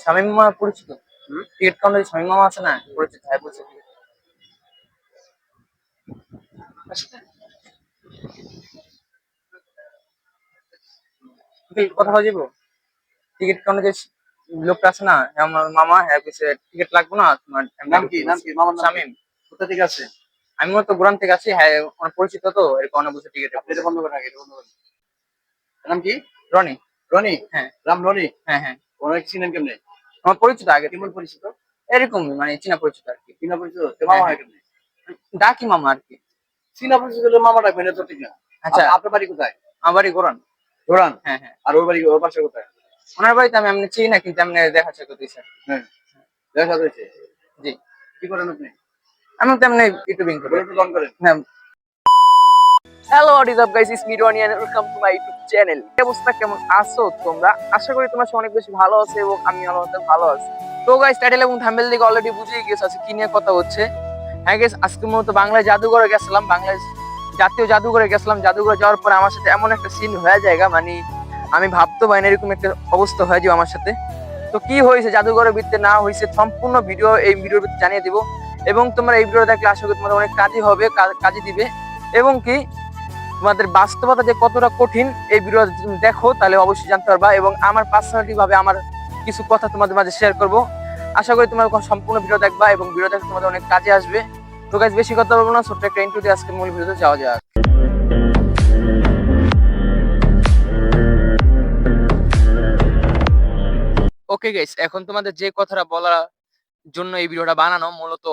শামীম মামা পরিচিত? টিকিট কাউন্টারে শামীম মামা আছে না পরিচিত হ্যাঁ পরিচিত কথা হয়ে যাব? টিকিট কাউন্টারে লোকটা আছে না আমার মামা হ্যাঁ বলছে টিকিট লাগবে না তোমার নাম কি? নাম কি? মামার শামীম কোথা থেকে আছে? আমি তো গোরান থেকে আছি হ্যাঁ আমার পরিচিত তো এর কারণে বলছে টিকিট এটা বন্ধ করেন আগে বন্ধ করেন। নাম কি? রনি। রনি? হ্যাঁ। রাম রনি? হ্যাঁ হ্যাঁ। ওনাকে চিনেন কেমনে? আমার পরিচিত আগে। কেমন পরিচিত। এরকম মানে চীনা পরিচিত আর কি। চিনা পরিচিত? তো মামা হয় কেমনে ডাকি মামা আর কি। চিনা পরিচিত হলে মামা ডাকবেন এটা তো ঠিক না আচ্ছা। আপনার বাড়ি কোথায়? আমার বাড়ি গোরান। ধরান হ্যাঁ হ্যাঁ। আর ওর বাড়ি ওর পাশে কোথায়? ওনার বাড়িতে আমি এমনি চিনি না কিন্তু এমনি দেখা চেক করতেছি হ্যাঁ। দেখা হয়েছে? জি। কি করেন আপনি? আমি তো এমনি ইউটিউবিং করি। একটু অন করেন? হ্যাঁ। Hello what is up guys it's me Roni and welcome to my YouTube channel অবস্থা? কেমন আছো তোমরা? আশা করি তোমরা অনেক বেশি ভালো আছো এবং আমি আল্লাহর মধ্যে ভালো আছি। তো গাইস টাইটেল এবং থাম্বনেল দিকে অলরেডি বুঝেই গেছো আজকে কি নিয়ে কথা হচ্ছে। হ্যাঁ গাইস আজকে মূলত বাংলা জাদুঘরে গেছিলাম। বাংলাদেশ জাতীয় জাদুঘরে গেছিলাম। জাদুঘরে যাওয়ার পরে আমার সাথে এমন একটা সিন হয়ে জায়গা মানে আমি ভাবতে পারি না এরকম একটা অবস্থা হয়ে যাবে আমার সাথে। তো, কি হয়েছে? জাদুঘরের ভিতরে না হয়েছে সম্পূর্ণ ভিডিও এই ভিডিওর ভিতরে জানিয়ে দিব। এবং তোমরা এই ভিডিও দেখলে আশা করি তোমাদের অনেক কাজই হবে, কা- কাজে দিবে। এবং কি তোমাদের বাস্তবতা যে কতটা কঠিন, এই ভিডিও দেখো, তাহলে অবশ্যই জানতে পারবা এবং আমার পার্সোনালিটি ভাবে আমার কিছু কথা তোমাদের মাঝে শেয়ার করব। আশা করি তোমার সম্পূর্ণ ভিডিও দেখবা এবং ভিডিও দেখে তোমাদের অনেক কাজে আসবে। তো গাইজ বেশি কথা বলব না, ছোট্ট একটা ইন্টু দিয়ে আজকে মূল ভিডিওতে যাওয়া যাক। ওকে গাইস এখন তোমাদের যে কথাটা বলার জন্য এই ভিডিওটা বানানো, মূলত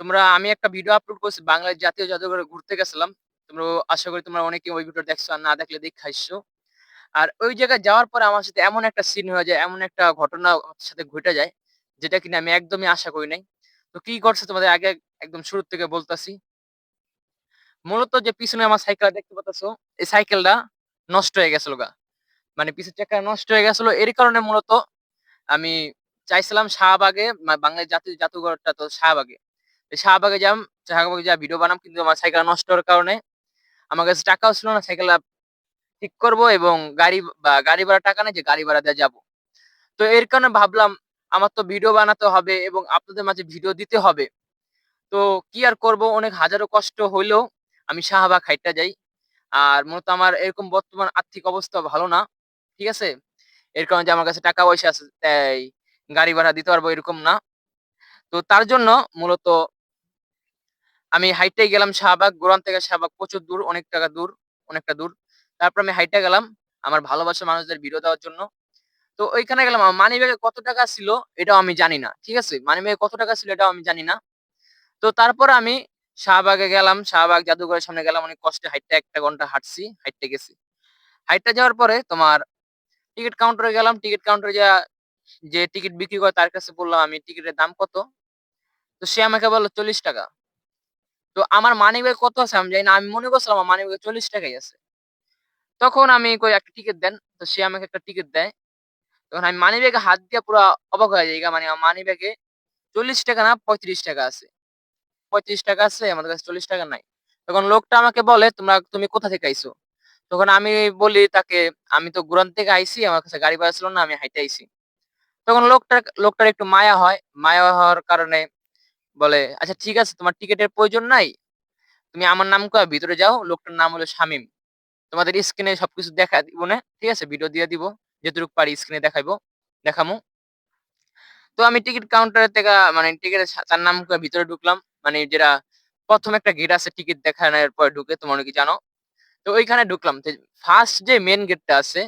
তোমরা, আমি একটা ভিডিও আপলোড করেছি বাংলাদেশ জাতীয় জাদুঘরে ঘুরতে গেছিলাম। তোমরা আশা করি তোমরা অনেকে ওই ভিডিও দেখছ আর না দেখলে দেখ খাইছো। আর ওই জায়গায় যাওয়ার পরে আমার সাথে এমন একটা সিন হয়ে যায়, এমন একটা ঘটনা সাথে ঘটে যায়, যেটা কিনা আমি একদমই আশা করি নাই। তো কি করছে তোমাদের আগে একদম শুরু থেকে বলতাছি। মূলত যে পিছনে আমার সাইকেল দেখতে পাচ্ছ এই সাইকেলটা নষ্ট হয়ে গেছিল গা। মানে পিছের চাকা নষ্ট হয়ে গেছিল, এর কারণে মূলত আমি চাইছিলাম শাহবাগে বাংলাদেশ জাতীয় জাদুঘরটা তো শাহবাগে। শাহবাগে যাম, শাহবাগে যা ভিডিও বানাম, কিন্তু আমার সাইকেল নষ্ট হওয়ার কারণে আমার কাছে টাকাও ছিল না সাইকেলটা ঠিক করব এবং গাড়ি বা গাড়ি ভাড়া টাকা নেই যে গাড়ি ভাড়া দিয়ে যাব। তো এর কারণে ভাবলাম আমার তো ভিডিও বানাতে হবে এবং আপনাদের মাঝে ভিডিও দিতে হবে। তো কি আর করব? অনেক হাজারো কষ্ট হইলেও আমি শাহবাগ হাইটটা যাই। আর মূলত আমার এরকম বর্তমান আর্থিক অবস্থা ভালো না, ঠিক আছে? এর কারণে যে আমার কাছে টাকা পয়সা আছে, তাই গাড়ি ভাড়া দিতে পারব এরকম না। তো তার জন্য মূলত আমি হাইটে গেলাম শাহবাগ গোরান থেকে শাহবাগ, প্রচুর দূর, অনেক টাকা দূর, অনেকটা দূর। তারপর আমি হাইটে গেলাম আমার ভালোবাসা মানুষদের ভিডিও দেওয়ার জন্য। তো ওইখানে গেলাম আমার মানি ব্যাগে কত টাকা ছিল এটাও আমি জানি না, ঠিক আছে? মানি ব্যাগে কত টাকা ছিল এটাও আমি জানি না। তো তারপর আমি শাহবাগে গেলাম, শাহবাগ জাদুঘরের সামনে গেলাম, অনেক কষ্টে হাইটটা একটা ঘণ্টা হাঁটছি হাইটে গেছি। হাইটটা যাওয়ার পরে তোমার টিকিট কাউন্টারে গেলাম টিকিট কাউন্টারে যা যে টিকিট বিক্রি করে তার কাছে বললাম, আমি টিকিটের দাম কত? তো সে আমাকে বলল, চল্লিশ টাকা। তো আমার মানি ব্যাগ কত আছে আমি জানি না। আমি মনে করছিলাম আমার মানি ব্যাগে চল্লিশ টাকাই আছে। তখন আমি কই একটা টিকিট দেন। তো সে আমাকে একটা টিকিট দেয়। তখন আমি মানি ব্যাগে হাত দিয়ে পুরো অবাক হয়ে যাই মানে আমার মানি ব্যাগে চল্লিশ টাকা না, পঁয়ত্রিশ টাকা আছে। পঁয়ত্রিশ টাকা আছে, আমাদের কাছে চল্লিশ টাকা নাই। তখন লোকটা আমাকে বলে, তোমরা, তুমি কোথা থেকে আইছো? তখন আমি বলি তাকে, আমি তো গুরান থেকে আইছি, আমার কাছে গাড়ি ভাড়া ছিল না, আমি হাইটে আইছি। তখন লোকটার লোকটার একটু মায়া হয়। মায়া হওয়ার কারণে বলে আচ্ছা ঠিক আছে, তোমার টিকিটের প্রয়োজন নাই। তুমি আমার নাম করে ভিতরে যাও। লোকটার নাম হলো শামিম। তোমাদের স্ক্রিনে সবকিছু দেখা দিব না, ঠিক আছে? ভিডিও দিয়ে দিব। যেটুকু পারি স্ক্রিনে দেখাইবো, দেখামো। তো আমি টিকিট কাউন্টার থেকে মানে টিকিটের তার নাম করে ভিতরে ঢুকলাম। মানে যেটা প্রথম একটা গেট আছে টিকিট দেখানোর পর ঢুকে, তোমার অনেকে জানো। তো ওইখানে ঢুকলাম। ফার্স্ট যে মেন গেটটা আছে,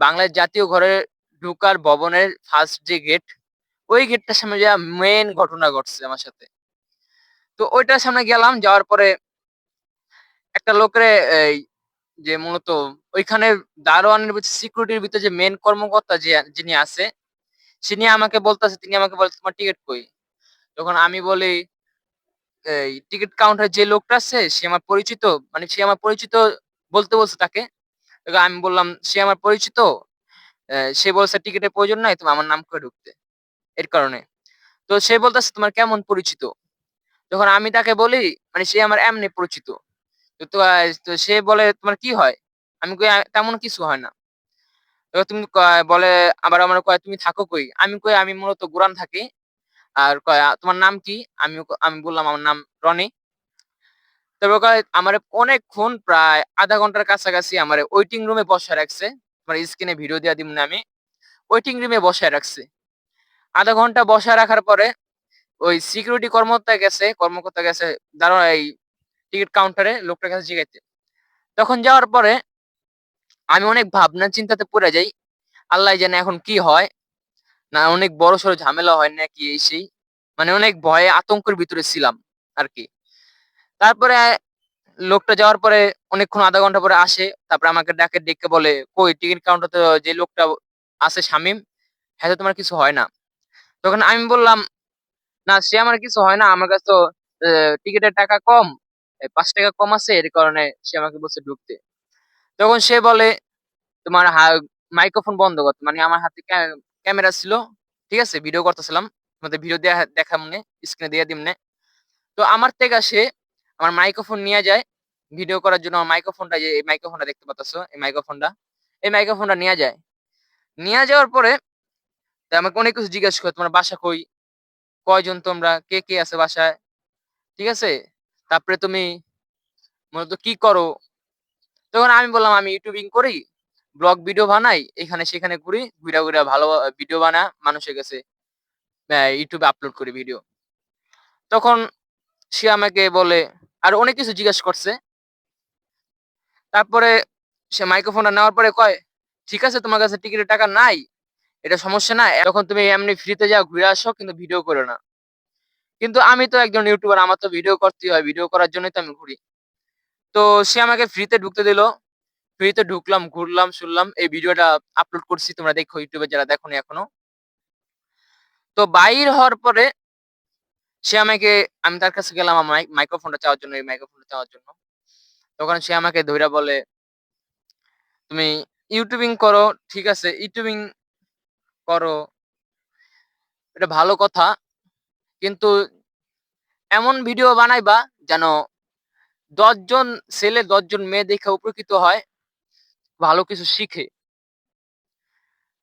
বাংলার জাতীয় ঘরে ঢুকার ভবনের ফার্স্ট যে গেট ওই গেটটার সামনে যা মেন ঘটনা ঘটছে আমার সাথে। তো ওইটার সামনে গেলাম, যাওয়ার পরে একটা লোকের, এই যে মূলত ওইখানে দারোয়ানের ভিতরে সিকিউরিটির ভিতরে যে মেন কর্মকর্তা যে, যিনি আছে তিনি আমাকে বলতেছে, তিনি আমাকে বলে, তোমার টিকিট কই? তখন আমি বলি, এই টিকিট কাউন্টার যে লোকটা আছে, সে আমার পরিচিত। মানে সে আমার পরিচিত বলতে বলছে তাকে। আমি বললাম, সে আমার পরিচিত সে বলছে টিকিটের প্রয়োজন নাই, তুমি আমার নাম করে ঢুকতে। এর কারণে। তো সে বলতেছে, তোমার কেমন পরিচিত? তখন আমি তাকে বলি মানে সে আমার এমনি পরিচিত। তো সে বলে, তোমার কি হয়? আমি কই তেমন কিছু হয় না। তুমি বলে, আবার আমার কয়, তুমি থাকো কই? আমি কই, আমি মূলত গুরান থাকি। আর কয় তোমার নাম কি? আমি আমি বললাম, আমার নাম রনি। তারপর কয়, আমার অনেকক্ষণ প্রায় আধা ঘণ্টার কাছাকাছি আমার ওয়েটিং রুমে বসে রাখছে। তোমার স্ক্রিনে ভিডিও দিয়া দিব না আমি। ওয়েটিং রুমে বসে রাখছে। আধা ঘণ্টা বসে রাখার পরে ওই সিকিউরিটি কর্মকর্তা গেছে কর্মকর্তা গেছে দাঁড়া এই টিকিট কাউন্টারে লোকটার কাছে জিজ্ঞাসা তখন যাওয়ার পরে আমি অনেক ভাবনা চিন্তাতে পড়ে যাই, আল্লাহ জানে এখন কি হয়, না অনেক বড় সড়ো ঝামেলা হয় নাকি এই সেই মানে অনেক ভয়ে আতঙ্কের ভিতরে ছিলাম আর কি তারপরে লোকটা যাওয়ার পরে অনেকক্ষণ আধা ঘণ্টা পরে আসে, তারপরে আমাকে ডাকে, ডেকে বলে, কই টিকিট কাউন্টারে যে লোকটা আছে শামিম হ্যাঁ তোমার কিছু হয় না। তখন আমি বললাম, না, সে আমার কিছু হয় না, আমার কাছে তো টিকিটের টাকা কম পাঁচ টাকা কম আছে, এর কারণে সে আমাকে বলছে ঢুকতে। তখন সে বলে, তোমার মাইক্রোফোন বন্ধ করতে মানে আমার হাতে ক্যামেরা ছিল, ঠিক আছে ভিডিও করতেছিলাম, তোমাদের ভিডিও দেখা মনে স্ক্রিনে দিয়ে দিমনে। তো আমার থেকে সে আমার মাইক্রোফোন নিয়ে যায় ভিডিও করার জন্য মাইক্রোফোনটা যে, এই মাইক্রোফোনটা দেখতে পাচ্ছ এই মাইক্রোফোনটা এই মাইক্রোফোনটা নিয়ে যায়। নিয়ে যাওয়ার পরে তা আমাকে অনেক কিছু জিজ্ঞেস করে তোমার বাসা কই? কয়জন তোমরা? কে কে আছে বাসায়? ঠিক আছে? তারপরে তুমি মূলত কি করো? তখন আমি বললাম, আমি ইউটিউবিং করি, ব্লগ ভিডিও বানাই, এখানে সেখানে ঘুরি, ঘুরা ঘুরা ভালো ভিডিও বানা, মানুষের কাছে ইউটিউবে আপলোড করি ভিডিও তখন সে আমাকে বলে, আর অনেক কিছু জিজ্ঞেস করছে। তারপরে সে মাইক্রোফোনটা নেওয়ার পরে কয়, ঠিক আছে, তোমার কাছে টিকিটের টাকা নাই এটা সমস্যা না। এখন তুমি এমনি ফ্রিতে যাও, ঘুরে আসো, কিন্তু ভিডিও করো না। কিন্তু আমি তো একজন ইউটিউবার আমার তো ভিডিও করতেই হয়। ভিডিও করার জন্যই তো আমি ঘুরি। তো সে আমাকে ফ্রিতে ঢুকতে দিল। ফ্রিতে ঢুকলাম, ঘুরলাম, শুনলাম। এই ভিডিওটা আপলোড করছি। তোমরা দেখো ইউটিউবে যারা দেখোনি এখনও। তো বাইর হওয়ার পরে সে আমাকে, আমি তার কাছে গেলাম আমার মাইক্রোফোনটা চাওয়ার জন্য, এই মাইক্রোফোনটা চাওয়ার জন্য। তখন সে আমাকে ধৈরা বলে, তুমি ইউটিউবিং করো, ঠিক আছে? ইউটিউবিং করো। এটা ভালো কথা। কিন্তু এমন ভিডিও বানাইবা যেন দশজন ছেলে দশজন মেয়ে দেখে উপকৃত হয় ভালো কিছু শিখে।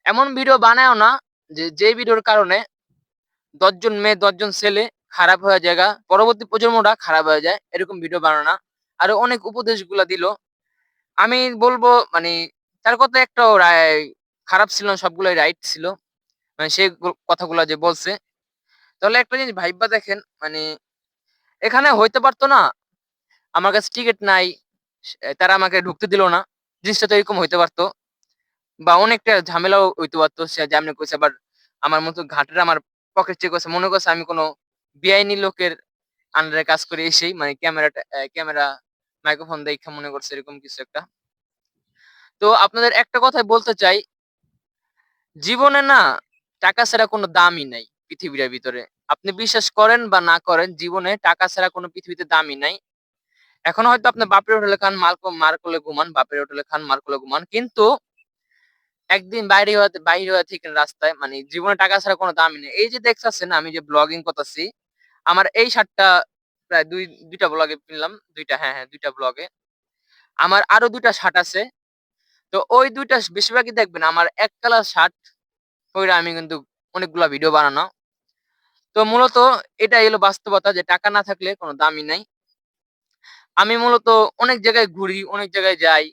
এমন ভিডিও বানায়ও না যে যে ভিডিওর কারণে দশজন মেয়ে দশজন ছেলে খারাপ হয়ে যায় গা, পরবর্তী প্রজন্মটা খারাপ হয়ে যায় এরকম ভিডিও বানানো না। আরও অনেক উপদেশগুলা দিল। আমি বলব মানে তার কথা একটা খারাপ ছিল না, সবগুলোই রাইট ছিল। মানে সেই কথাগুলো যে বলছে। তাহলে একটা জিনিস ভাইবা দেখেন মানে এখানে হইতে পারতো না। আমার কাছে টিকিট নাই তারা আমাকে ঢুকতে দিল না। জিনিসটা তো এরকম হইতে পারতো। বা অনেকটা ঝামেলাও হইতে পারতো, সে যেমনি কইছে, আবার আমার মতো ঘাটের আমার পকেট চেক করছে। মনে করছে আমি কোনো বেআইনি লোকের আন্ডারে কাজ করে এসেই মানে ক্যামেরাটা ক্যামেরা মাইক্রোফোন দেখে মনে করছে এরকম কিছু একটা। তো আপনাদের একটা কথাই বলতে চাই জীবনে না টাকা ছাড়া কোনো দামই নাই পৃথিবীর ভিতরে। আপনি বিশ্বাস করেন বা না করেন, জীবনে টাকা ছাড়া কোনো পৃথিবীতে দামই নাই। এখন হয়তো আপনি বাপের হোটেলে খান মার মার কোলে ঘুমান, বাপের হোটেলে খান মার কোলে ঘুমান, কিন্তু একদিন বাইরে হতে বাইরে হয়ে থেকে রাস্তায় মানে জীবনে টাকা ছাড়া কোনো দামই নেই। এই যে দেখতেছেন, আমি যে ব্লগিং করতেছি, আমার এই শার্টটা প্রায় দুই, দুইটা ব্লগে কিনলাম, দুইটা হ্যাঁ হ্যাঁ দুইটা ব্লগে আমার আরও দুইটা শার্ট আছে তো ওই দুইটা বেশিরভাগই দেখবেন আমার এক কালার শার্ট ওইটা আমি কিন্তু অনেকগুলো ভিডিও বানানো। তো মূলত এটা এলো বাস্তবতা যে টাকা না থাকলে কোনো দামই নাই। আমি মূলত অনেক জায়গায় ঘুরি, অনেক জায়গায় যাই,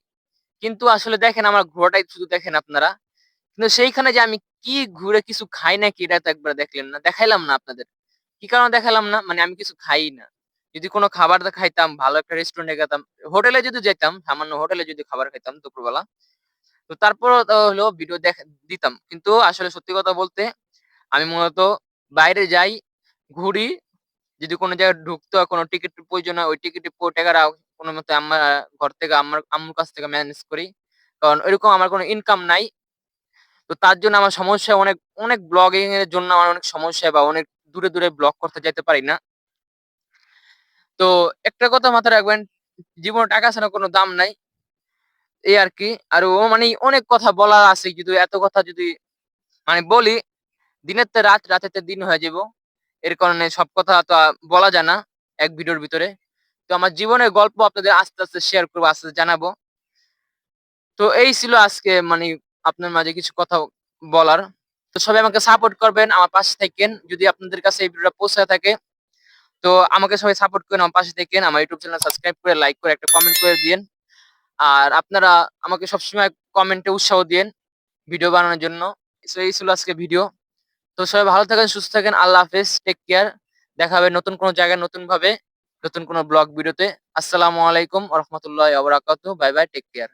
কিন্তু আসলে দেখেন আমার ঘোরাটাই শুধু দেখেন আপনারা। কিন্তু সেইখানে যে আমি কি ঘুরে কিছু খাই নাকি, এটা তো একবার দেখলেন না, দেখাইলাম না আপনাদের। কি কারণে দেখালাম না? মানে আমি কিছু খাই না। যদি কোনো খাবার খাইতাম, ভালো একটা রেস্টুরেন্টে খেতাম হোটেলে যদি যেতাম সামান্য হোটেলে যদি খাবার খাইতাম দুপুরবেলা, তো তারপর হলো ভিডিও দেখ, দিতাম। কিন্তু আসলে সত্যি কথা বলতে, আমি মূলত বাইরে যাই, ঘুরি, যদি কোনো জায়গায় ঢুকতে হয় কোনো টিকিট প্রয়োজন হয়, ওই টিকিট টাকাটা কোনো মতে আমার ঘর থেকে আমার আম্মুর কাছ থেকে ম্যানেজ করি। কারণ ওইরকম আমার কোনো ইনকাম নাই। তো তার জন্য আমার সমস্যা অনেক অনেক ব্লগিং এর জন্য আমার অনেক সমস্যা বা অনেক দূরে দূরে ব্লগ করতে যেতে পারি না। তো একটা কথা মাথায় রাখবেন, জীবনে টাকা ছাড়া কোনো দাম নাই। এই আর কি, আর ও মানে অনেক কথা বলার আছে, কিন্তু এত কথা যদি মানে বলি, দিনের তো রাত, রাতের তো দিন হয়ে যাব এর কারণে সব কথা তো বলা যায় না এক ভিডিওর ভিতরে। তো আমার জীবনের গল্প আপনাদের আস্তে আস্তে শেয়ার করব, আস্তে আস্তে জানাব। তো এই ছিল আজকে মানে আপনার মাঝে কিছু কথা বলার। তো সবাই আমাকে সাপোর্ট করবেন, আমার পাশে থাকেন। যদি আপনাদের কাছে এই ভিডিওটা পৌঁছে থাকে তো আমাকে সবাই সাপোর্ট করেন আমার পাশে থাকেন আমার ইউটিউব চ্যানেল সাবস্ক্রাইব করে লাইক করে একটা কমেন্ট করে দিন আর আপনারা আমাকে সবসময় কমেন্টে উৎসাহ দিন ভিডিও বানানোর জন্য। So, এই ছিল আজকে ভিডিও তো সবাই ভালো থাকেন সুস্থ থাকেন আল্লাহ হাফেজ টেক কেয়ার দেখা হবে নতুন কোনো জায়গায় নতুন ভাবে নতুন কোনো ব্লগ ভিডিওতে আসসালামু আলাইকুম রহমতুল্লাহ বাই বাই টেক কেয়ার